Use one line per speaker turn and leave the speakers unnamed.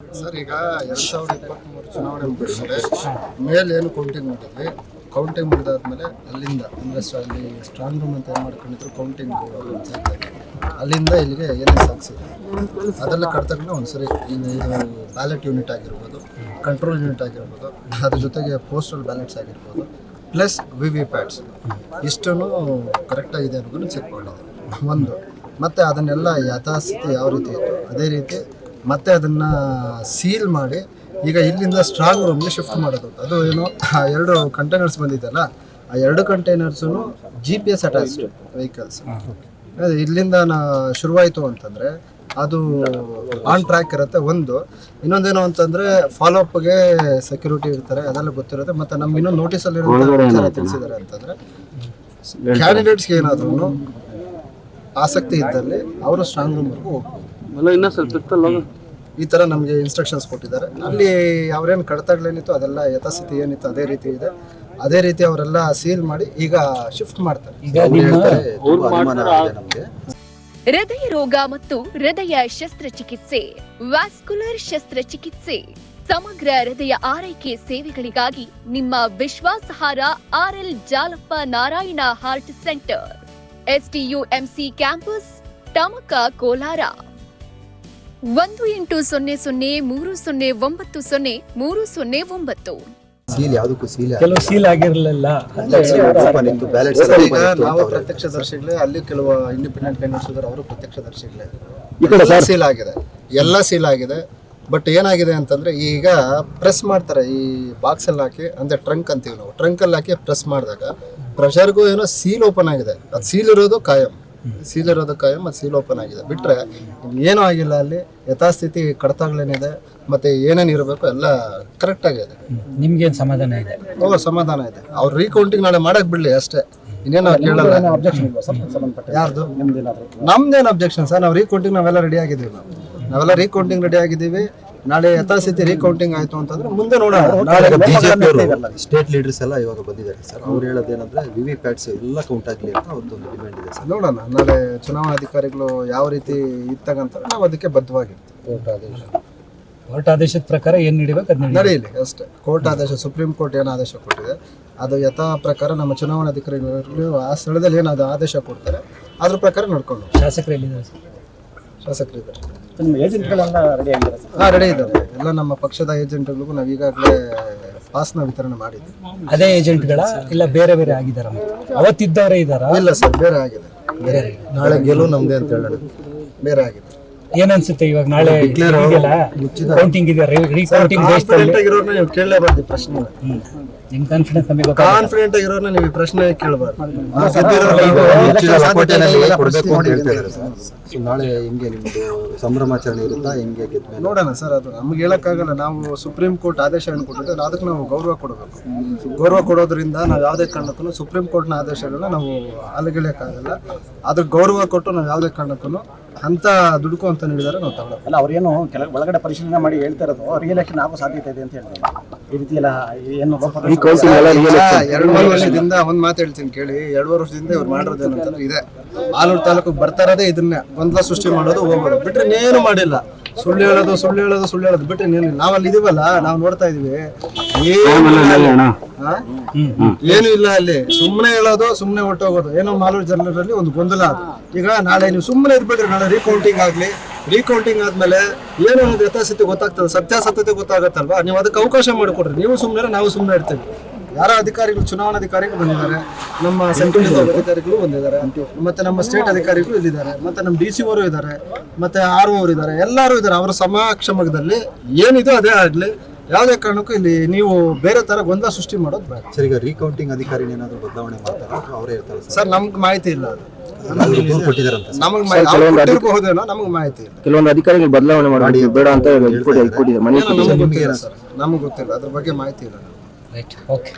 Sir, ಈಗ ಎರಡ್ ಸಾವಿರದ ಇಪ್ಪತ್ತ್ಮೂರು ಚುನಾವಣೆ ಮುಗಿಸಿದ್ರೆ ಮೇಲೆ ಏನು ಕೌಂಟಿಂಗ್ ಮಾಡಿದ್ವಿ ಕೌಂಟಿಂಗ್ ಮಾಡಿದಾದ್ಮೇಲೆ ಅಲ್ಲಿಂದ, ಅಂದ್ರೆ ಅಲ್ಲಿ ಸ್ಟ್ರಾಂಗ್ ರೂಮ್ ಅಂತ ಏನು ಮಾಡ್ಕೊಂಡಿದ್ರು ಕೌಂಟಿಂಗ್ ಅಲ್ಲಿಂದ ಇಲ್ಲಿಗೆ ಏನೇ ಸಾಗಿಸಿದ್ರು ಅದೆಲ್ಲ ಕಡ್ತಗಳನ್ನ ಒಂದ್ಸರಿ ಇದು ಬ್ಯಾಲೆಟ್ ಯೂನಿಟ್ ಆಗಿರ್ಬೋದು ಕಂಟ್ರೋಲ್ ಯೂನಿಟ್ ಆಗಿರ್ಬೋದು, ಅದ್ರ ಜೊತೆಗೆ ಪೋಸ್ಟಲ್ ಬ್ಯಾಲೆಟ್ಸ್ ಆಗಿರ್ಬೋದು ಪ್ಲಸ್ ವಿ ವಿ ಪ್ಯಾಟ್ಸ್ ಇಷ್ಟನ್ನು ಕರೆಕ್ಟಾಗಿದೆ ಅನ್ನೋದನ್ನು ಚೆಕ್ ಮಾಡಿದೆ. ಒಂದು. ಮತ್ತು ಅದನ್ನೆಲ್ಲ ಯಥಾಸ್ಥಿತಿ ಯಾವ ರೀತಿ ಇತ್ತು? ಅದೇ ರೀತಿ ಮತ್ತೆ ಅದನ್ನ ಸೀಲ್ ಮಾಡಿ ಈಗ ಇಲ್ಲಿಂದ ಸ್ಟ್ರಾಂಗ್ ರೂಮ್ಗೆ ಶಿಫ್ಟ್ ಮಾಡೋದು. ಅದು ಏನು ಆ ಎರಡು ಕಂಟೈನರ್ಸ್ ಬಂದಿದ್ದಲ್ಲ ಆ ಎರಡು containers G P S attached vehicles ಇಲ್ಲಿಂದ ನಾ ಶುರುವಾಯಿತು ಅಂತಂದರೆ ಅದು ಆನ್ ಟ್ರ್ಯಾಕ್ ಇರುತ್ತೆ ಒಂದು. ಇನ್ನೊಂದೇನು ಅಂತಂದರೆ ಫಾಲೋ ಅಪ್ಗೆ ಸೆಕ್ಯೂರಿಟಿ ಇರ್ತಾರೆ ಅದೆಲ್ಲ ಗೊತ್ತಿರುತ್ತೆ ಮತ್ತು ನಮ್ಗೆ ಇನ್ನೊಂದು ನೋಟಿಸಲ್ಲಿ ವಿಚಾರ ತಿಳಿಸಿದ್ದಾರೆ ಅಂತಂದರೆ ಕ್ಯಾಂಡಿಡೇಟ್ಸ್ಗೆ ಏನಾದ್ರೂ ಆಸಕ್ತಿ ಇದ್ದಲ್ಲಿ ಅವರು ಸ್ಟ್ರಾಂಗ್ ರೂಮ್ವರೆಗೂ ಹೋಗ್ಬೋದು.
ಇನ್ನೂ ಇನ್ನ ಸ್ವಲ್ಪ ಇತ್ತಲ್ಲ
ಈ ಥರ ನಮಗೆ ಇನ್ಸ್ಟ್ರಕ್ಷನ್ಸ್ ಕೊಟ್ಟಿದ್ದಾರೆ. ಅಲ್ಲಿ ಅವರೇನು ಕಡತಗಳೇನಿತ್ತು ಅದೆಲ್ಲ ಯಥಾಸ್ಥಿತಿ ಏನಿತ್ತು ಅದೇ ರೀತಿ ಇದೆ. ಅದೇ ರೀತಿ ಅವರೆಲ್ಲ ಸೀಲ್ ಮಾಡಿ ಈಗ ಶಿಫ್ಟ್ ಮಾಡ್ತಾರೆ.
ಹೃದಯ ರೋಗ ಮತ್ತು ಹೃದಯ ಶಸ್ತ್ರಚಿಕಿತ್ಸೆ ವ್ಯಾಸ್ಕುಲರ್ ಶಸ್ತ್ರಚಿಕಿತ್ಸೆ ಸಮಗ್ರ ಹೃದಯ ಆರೈಕೆ ಸೇವೆಗಳಿಗಾಗಿ ನಿಮ್ಮ ವಿಶ್ವಾಸಾರ್ R L Jalappa Narayana heart centre SDUMC campus Tamaka Kolar. ಒಂದು ಎಂಟು ಸೊನ್ನೆ ಸೊನ್ನೆ ಮೂರು ಸೊನ್ನೆ ಒಂಬತ್ತು ಸೊನ್ನೆ ಮೂರು ಸೊನ್ನೆ ಒಂಬತ್ತು.
ಸೀಲ್ ಯಾವುದಕ್ಕೂ ಸೀಲ್
ಕೆಲವು ಸೀಲ್ ಆಗಿರಲಿಲ್ಲ.
ನಾವು ಪ್ರತ್ಯಕ್ಷದರ್ಶಿಗಳೇ ಅಲ್ಲಿ ಕೆಲವು ಇಂಡಿಪೆಂಡೆಂಟ್ ಕ್ಯಾಂಡಿಡೇಟ್ಸ್ ಇದ್ದಾರೆ ಅವರು ಪ್ರತ್ಯಕ್ಷದರ್ಶಿಗಳೇ. ಎಲ್ಲ ಸೀಲ್ ಆಗಿದೆ. ಎಲ್ಲ ಸೀಲ್ ಆಗಿದೆ. ಬಟ್ ಏನಾಗಿದೆ ಅಂತಂದ್ರೆ ಈಗ ಪ್ರೆಸ್ ಮಾಡ್ತಾರೆ ಈ ಬಾಕ್ಸ್ ಅಲ್ಲಿ ಹಾಕಿ ಅಂದ್ರೆ ಟ್ರಂಕ್ ಅಂತೀವಿ ನಾವು. ಟ್ರಂಕ್ ಅಲ್ಲಿ ಹಾಕಿ ಪ್ರೆಸ್ ಮಾಡಿದಾಗ ಪ್ರೆಷರ್ಗೂ ಏನೋ ಸೀಲ್ ಓಪನ್ ಆಗಿದೆ. ಅದು ಸೀಲ್ ಇರೋದು ಕಾಯಂ. ಸೀಲ್ ಇರೋದು ಕಾಯಂ ಮತ್ತು ಸೀಲ್ ಓಪನ್ ಆಗಿದೆ. ಬಿಟ್ರೆ ಏನೂ ಆಗಿಲ್ಲ ಅಲ್ಲಿ ಯಥಾಸ್ಥಿತಿ ಕಡತಗಳೇನಿದೆ ಮತ್ತೆ ಏನೇನು ಇರಬೇಕು ಎಲ್ಲ ಕರೆಕ್ಟ್ ಆಗಿದೆ
ನಿಮ್ಗೇನ್ ಸಮಾಧಾನ ಇದೆ?
ಓ ಸಮಾಧಾನ ಇದೆ. ಅವ್ರು ರೀಕೌಂಟಿಂಗ್ ನಾಳೆ ಮಾಡಕ್ಕೆ ಬಿಡ್ಲಿ ಅಷ್ಟೇ. ಇನ್ನೇನು ಕೇಳಲ್ಲ. ಯಾರ್ದು? ನಮ್ದೇನು ಅಬ್ಜೆಕ್ಷನ್ ಸರ್? ನಾವು ರೀಕೌಂಟಿಂಗ್ ನಾವೆಲ್ಲ ರೆಡಿ ಆಗಿದ್ದೀವಿ ನಾವು. ನಾವೆಲ್ಲ ರೀಕೌಂಟಿಂಗ್ ರೆಡಿ ಆಗಿದ್ದೀವಿ. ನಾಳೆ ಯಥಾಸ್ಥಿತಿ ರೀಕೌಂಟಿಂಗ್ ಆಯ್ತು ಅಂತಂದ್ರೆ ಮುಂದೆ ನೋಡೋಣ. ನಾಳೆ
ಬಿಜೆಪಿ ಸ್ಟೇಟ್ ಲೀಡರ್ಸ್ ಎಲ್ಲ ಇವಾಗ ಬಂದಿದ್ದಾರೆ ಸರ್. ಅವ್ರು ಹೇಳೋದೇನಂದ್ರೆ ವಿ ವಿ ಪ್ಯಾಟ್ಸ್ ಎಲ್ಲ ಕೌಂಟ್ ಆಗಲಿ ಅಂತ ಒಂದು ಡಿಮ್ಯಾಂಡ್ ಇದೆ ಸರ್.
ನೋಡೋಣ. ನಾಳೆ ಚುನಾವಣಾಧಿಕಾರಿಗಳು ಯಾವ ರೀತಿ ಇತ್ತಗಂತಾರೆ ನಾವು ಅದಕ್ಕೆ ಬದ್ಧವಾಗಿರ್ತೀವಿ. ಕೋರ್ಟ್ ಆದೇಶ.
ಕೋರ್ಟ್ ಆದೇಶದ ಪ್ರಕಾರ ಏನು ನಡಿಬೇಕು ಅದು
ನಡೆಯಲಿ ಅಷ್ಟೇ. ಕೋರ್ಟ್ ಆದೇಶ ಸುಪ್ರೀಂ ಕೋರ್ಟ್ ಏನು ಆದೇಶ ಕೊಟ್ಟಿದೆ ಅದು ಯಥಾ ಪ್ರಕಾರ ನಮ್ಮ ಚುನಾವಣಾಧಿಕಾರಿಗಳು ಆ ಸ್ಥಳದಲ್ಲಿ ಏನು ಅದು ಆದೇಶ ಕೊಡ್ತಾರೆ ಅದ್ರ ಪ್ರಕಾರ ನಡ್ಕೊಂಡು ಶಾಸಕರಲ್ಲಿ
ಶಾಸಕರು ಎಲ್ಲಿದ್ದಾರೆ ಸರ್?
ಶಾಸಕರಿದ್ದಾರೆ
ಏಜೆಂಟ್ಗಳೆಲ್ಲ ರೆಡಿ ಆಗಿದ್ದಾರೆ
ಹಾಂ ರೆಡಿ ಇದ್ದಾರೆ. ಎಲ್ಲ ನಮ್ಮ ಪಕ್ಷದ ಏಜೆಂಟ್ಗಳಿಗೂ ನಾವು ಈಗಾಗಲೇ ಪಾಸ್ನ ವಿತರಣೆ ಮಾಡಿದ್ವಿ.
ಅದೇ ಏಜೆಂಟ್ಗಳ ಇಲ್ಲ ಬೇರೆ ಬೇರೆ ಆಗಿದಾರ ಅವತ್ತಿದ್ದವರೇ ಇದ್ದಾರಾ?
ಇಲ್ಲ ಸರ್ ಬೇರೆ ಆಗಿದೆ. ಬೇರೆ. ನಾಳೆ ಗೆಲುವು ನಮ್ದೇ ಅಂತ ಹೇಳೋಣ. ಬೇರೆ ಆಗಿದೆ.
ಏನನ್ಸುತ್ತೆ ಇವಾಗ ನಾಳೆ ಕೌಂಟಿಂಗ್ ಇದೆ ರೀಕೌಂಟಿಂಗ್ ದೇಶದಲ್ಲಿ
ನೀವು ಕೇಳಲೇಬಾರ್ದು ಪ್ರಶ್ನೆ.
ನಿಮ್ ಕಾನ್ಫಿಡೆನ್ಸ್ ನಮಗೆ
ಕಾನ್ಫಿಡೆಂಟ್ ಆಗಿರೋರ್ನ ನೀವು ಈ ಪ್ರಶ್ನೆ ಕೇಳಬಾರ್ದು.
ಮುಚ್ಚಿದ ಲಕೋಟೆನಲ್ಲಿ ಕೊಡಬೇಕು ಅಂತ ಹೇಳ್ತಾ ಇದ್ದಾರೆ ಸರ್. ಸೊ ನಾಳೆ ಹೆಂಗೆ ನಿಮ್ದು ಸಂಭ್ರಮಾಚರಣೆ ಇರುತ್ತಾ ಹೆಂಗೆ
ನೋಡೋಣ ಸರ್ ಅದು ನಮ್ಗೆ ಹೇಳಕ್ಕಾಗಲ್ಲ. ನಾವು ಸುಪ್ರೀಂ ಕೋರ್ಟ್ ಆದೇಶವನ್ನು ಹೇಳ್ಕೊಟ್ಟಿದ್ರೆ ಅದಕ್ಕೆ ನಾವು ಗೌರವ ಕೊಡಬೇಕು. ಗೌರವ ಕೊಡೋದ್ರಿಂದ ನಾವು ಯಾವುದೇ ಕಾರಣಕ್ಕೂ ಸುಪ್ರೀಂ ಕೋರ್ಟ್ನ ಆದೇಶಗಳನ್ನ ನಾವು ಅಲಗಿಳಿಯಕ್ಕಾಗಲ್ಲ. ಅದ್ರ ಗೌರವ ಕೊಟ್ಟು ನಾವು ಯಾವುದೇ ಕಾರಣಕ್ಕೂ ಅಂತ ದುಡುಕು ಅಂತ ನೀಡಿದರೆ ನಾವು ತಗೊಳ್ಳೋದು.
ಅಲ್ಲ ಅವ್ರೇನು ಕೆಲ ಒಳಗಡೆ ಪರಿಶೀಲನೆ ಮಾಡಿ ಹೇಳ್ತಾ ಇರೋದು ರಿಯಲೆಕ್ಷನ್ ಆಗೋ ಸಾಧ್ಯತೆ ಇದೆ ಅಂತ ಹೇಳ್ತಾರೆ ಈ ರೀತಿ ಎಲ್ಲ ಏನು
ಎರಡೂವರೆ ವರ್ಷದಿಂದ ಒಂದು ಮಾತು ಹೇಳ್ತೀನಿ ಕೇಳಿ. ಎರಡೂವರೆ ವರ್ಷದಿಂದ ಇವ್ರು ಮಾಡಿರೋದು ಏನಂತಂದ್ರೆ ಇದೆ. ಆಲೂರು ತಾಲೂಕು ಬರ್ತಾ ಇದನ್ನ. ಗೊಂದಲ ಸೃಷ್ಟಿ ಮಾಡೋದು ಹೋಗೋದು. ಬಿಟ್ರೆ ಇನ್ನೇನು ಮಾಡಿಲ್ಲ. ಸುಳ್ಳು ಹೇಳೋದು ಸುಳ್ಳು ಹೇಳೋದು ಸುಳ್ಳು ಹೇಳೋದು ಬಿಟ್ರೆ ಇನ್ನೇನು ನಾವಲ್ಲಿ ಇದೀವಲ್ಲ ನಾವು ನೋಡ್ತಾ ಇದೀವಿ. ಏನು ಇಲ್ಲ ಅಲ್ಲಿ. ಆ? ಏನು ಇಲ್ಲ ಅಲ್ಲಿ. ಸುಮ್ಮನೆ ಹೇಳೋದು ಸುಮ್ಮನೆ ಹೊಟ್ಟೋಗೋದು ಏನೋ ಮಾಲೂರು ಜನರಲ್ಲಿ ಒಂದು ಗೊಂದಲ ಅದು. ಈಗ ನಾಳೆ ನೀವು ಸುಮ್ಮನೆ ಇದ್ಬಿಟ್ರೆ ನಾಳೆ ರೀಕೌಂಟಿಂಗ್ ಆಗ್ಲಿ. ರೀಕೌಂಟಿಂಗ್ ಆದ್ಮೇಲೆ ಏನು ಒಂದು ಯಥಾಸ್ಥಿತಿ ಗೊತ್ತಾಗ್ತದೆ. ಸತ್ಯಾಸತ್ಯತೆ ಗೊತ್ತಾಗತ್ತಲ್ವಾ? ನೀವು ಅದಕ್ಕೆ ಅವಕಾಶ ಮಾಡಿಕೊಡ್ರಿ. ನೀವು ಸುಮ್ಮನೆ ನಾವು ಸುಮ್ಮನೆ ಇರ್ತೀವಿ. ಯಾರ ಅಧಿಕಾರಿಗಳು? ಚುನಾವಣಾ ಅಧಿಕಾರಿಗಳು ಬಂದಿದ್ದಾರೆ. ನಮ್ಮ ಸೆಂಟ್ರಲ್ ಅಧಿಕಾರಿಗಳು ಬಂದಿದ್ದಾರೆ. ಮತ್ತೆ ನಮ್ಮ ಸ್ಟೇಟ್ ಅಧಿಕಾರಿಗಳು ಇಲ್ಲಿದ್ದಾರೆ. ಮತ್ತೆ ನಮ್ಮ ಡಿ ಸಿ ಅವರು ಇದ್ದಾರೆ. ಮತ್ತೆ ಆರ್ ಅವರು ಇದ್ದಾರೆ. ಎಲ್ಲರೂ ಇದ್ದಾರೆ. ಅವರ ಸಮಕ್ಷಮದಲ್ಲಿ ಏನಿದೆ ಅದೇ ಆಗಲಿ. ಯಾವುದೇ ಕಾರಣಕ್ಕೂ ಇಲ್ಲಿ ನೀವು ಬೇರೆ ತರ ಗೊಂದಲ ಸೃಷ್ಟಿ ಮಾಡೋದು ಬೇಡ.
ಸರ್ ಈಗ ರೀಕೌಂಟಿಂಗ್ ಅಧಿಕಾರಿ ಏನಾದರೂ ಬದಲಾವಣೆ ಮಾಡ್ತಾರೆ? ಅವರೇ ಇರ್ತಾರೆ ಸರ್?
ನಮ್ಗೆ ಮಾಹಿತಿ ಇಲ್ಲ ನಮಗೆ ಕೊಟ್ಟಿರಬಹುದೇನೋ ನಮಗೆ ಮಾಹಿತಿ ಇಲ್ಲ.
ಕೆಲವೊಂದು ಅಧಿಕಾರಿಗಳು ಬದಲಾವಣೆ ಮಾಡಿ ಬೇಡ ಅಂತ
ನಮಗೆ ಗೊತ್ತಿಲ್ಲ. ಅದ್ರ ಬಗ್ಗೆ ಮಾಹಿತಿ ಇಲ್ಲ.
Wait. Okay.